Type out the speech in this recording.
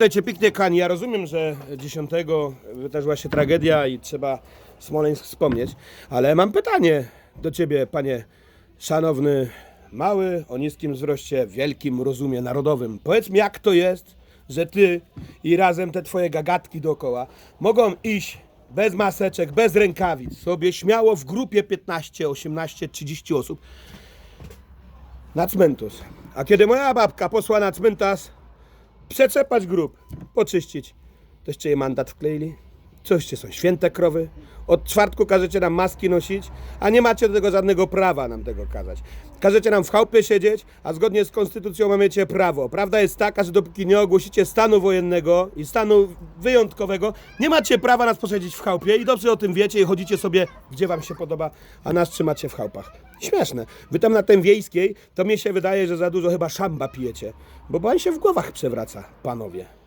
Słuchajcie, pięknie Kani, ja rozumiem, że 10 wydarzyła się tragedia i trzeba Smoleńsk wspomnieć, ale mam pytanie do Ciebie, panie szanowny, mały, o niskim wzroście, wielkim rozumie narodowym. Powiedz mi, jak to jest, że Ty i razem te Twoje gagatki dookoła mogą iść bez maseczek, bez rękawic, sobie śmiało w grupie 15, 18, 30 osób na cmentarz. A kiedy moja babka posła na cmentarz, przeczepać grób, poczyścić. Toście jej mandat wkleili? Coście są święte krowy? Od czwartku każecie nam maski nosić, a nie macie do tego żadnego prawa nam tego kazać. Każecie nam w chałupie siedzieć, a zgodnie z konstytucją mamy prawo. Prawda jest taka, że dopóki nie ogłosicie stanu wojennego i stanu wyjątkowego, nie macie prawa nas posiedzieć w chałupie i dobrze o tym wiecie i chodzicie sobie, gdzie wam się podoba, a nas trzymacie w chałupach. Śmieszne. Wy tam na tej wiejskiej, to mnie się wydaje, że za dużo chyba szamba pijecie, bo pan się w głowach przewraca, panowie.